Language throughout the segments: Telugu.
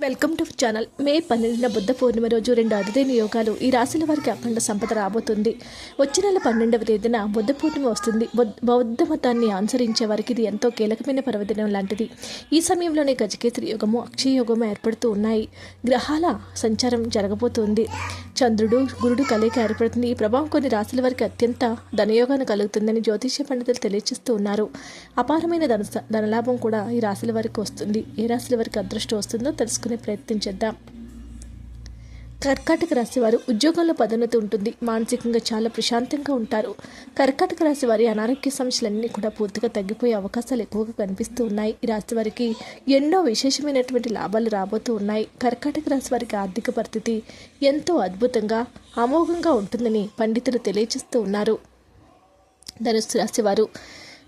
Welcome to channel. మే పన్నెండున బుద్ధ పూర్ణిమ రోజు రెండు అరుదైన యోగాలు ఈ రాశుల వారికి అఖండ సంపద రాబోతుంది. వచ్చే నెల పన్నెండవ తేదీన బుద్ధ పూర్ణిమ వస్తుంది. బౌద్ధ- మతాన్ని అనుసరించే వారికి ఇది ఎంతో కీలకమైన పర్వదినం లాంటిది. ఈ సమయంలోనే గజకేసరి యోగము అక్షయ యోగము ఏర్పడుతూ ఉన్నాయి. గ్రహాల సంచారం జరగబోతుంది. చంద్రుడు గురుడు కలయిక ఏర్పడుతుంది. ఈ ప్రభావం కొన్ని రాశుల వారికి అత్యంత ధనయోగాన్ని కలుగుతుందని జ్యోతిష్య పండితులు తెలియజేస్తూ ఉన్నారు. అపారమైన ధన ధనలాభం కూడా ఈ రాశుల వారికి వస్తుంది. ఏ రాశుల వారికి అదృష్టం వస్తుందో తెలుసుకునే ప్రయత్నం చేద్దాం. కర్కాటక రాశి వారు ఉద్యోగంలో పదోన్నతి ఉంటుంది. మానసికంగా చాలా ప్రశాంతంగా ఉంటారు. కర్కాటక రాశి వారి అనారోగ్య సమస్యలన్నీ కూడా పూర్తిగా తగ్గిపోయే అవకాశాలు ఎక్కువగా కనిపిస్తూ ఉన్నాయి. ఈ రాశి వారికి ఎన్నో విశేషమైనటువంటి లాభాలు రాబోతూ ఉన్నాయి. కర్కాటక రాశి వారికి ఆర్థిక పరిస్థితి ఎంతో అద్భుతంగా అమోఘంగా ఉంటుందని పండితులు తెలియజేస్తూ ఉన్నారు. ధనుసు రాశి వారు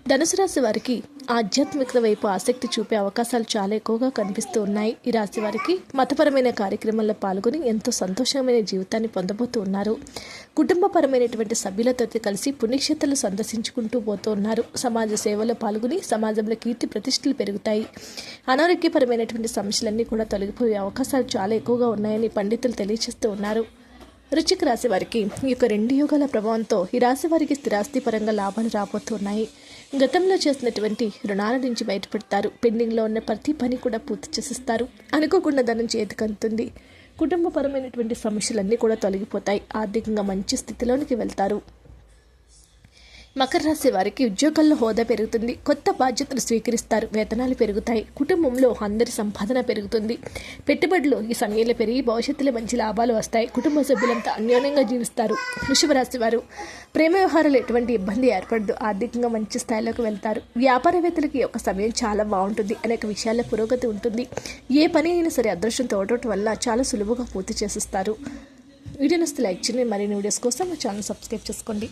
ధనుసు రాశి వారికి ఆధ్యాత్మికత వైపు ఆసక్తి చూపే అవకాశాలు చాలా ఎక్కువగా కనిపిస్తూ ఉన్నాయి. ఈ రాశి వారికి మతపరమైన కార్యక్రమాల్లో పాల్గొని ఎంతో సంతోషమైన జీవితాన్ని పొందబోతూ ఉన్నారు. కుటుంబపరమైనటువంటి సభ్యులతో కలిసి పుణ్యక్షేత్రాలు సందర్శించుకుంటూ పోతూ ఉన్నారు. సమాజ సేవలో పాల్గొని సమాజంలో కీర్తి ప్రతిష్టలు పెరుగుతాయి. అనారోగ్యపరమైనటువంటి సమస్యలన్నీ కూడా తొలగిపోయే అవకాశాలు చాలా ఎక్కువగా ఉన్నాయని పండితులు తెలియజేస్తూ ఉన్నారు. వృశ్చిక రాశి వారికి ఈ యొక్క రెండు యుగాల ప్రభావంతో ఈ రాశి వారికి స్థిరాస్తి పరంగా లాభాలు రాబోతున్నాయి. గతంలో చేసినటువంటి రుణాల నుంచి బయటపడతారు. పెండింగ్లో ఉన్న ప్రతి పని కూడా పూర్తి చేసిస్తారు. అనుకోకుండా ధనం చేతికి అందుతుంది కుటుంబపరమైనటువంటి సమస్యలన్నీ కూడా తొలగిపోతాయి. ఆర్థికంగా మంచి స్థితిలోనికి వెళ్తారు. మకర రాశి వారికి ఉద్యోగాల్లో హోదా పెరుగుతుంది. కొత్త బాధ్యతలు స్వీకరిస్తారు. వేతనాలు పెరుగుతాయి. కుటుంబంలో అందరి సంపాదన పెరుగుతుంది. పెట్టుబడులు ఈ సమయంలో పెరిగి భవిష్యత్తులో మంచి లాభాలు వస్తాయి. కుటుంబ సభ్యులంతా అన్యోన్యంగా జీవిస్తారు. వృషభ రాశి వారు ప్రేమ వ్యవహారాలు ఎటువంటి ఇబ్బంది ఏర్పడదు. ఆర్థికంగా మంచి స్థాయిలోకి వెళ్తారు. వ్యాపారవేత్తలకి ఒక యొక్క సమయం చాలా బాగుంటుంది. అనేక విషయాల్లో పురోగతి ఉంటుంది. ఏ పని అయినా సరే అదృష్టం తోడటం వల్ల చాలా సులువుగా పూర్తి చేసిస్తారు. వీడియోని నస్తు లైక్ చేయండి. మరిన్ని వీడియోస్ కోసం మా ఛానల్ సబ్స్క్రైబ్ చేసుకోండి.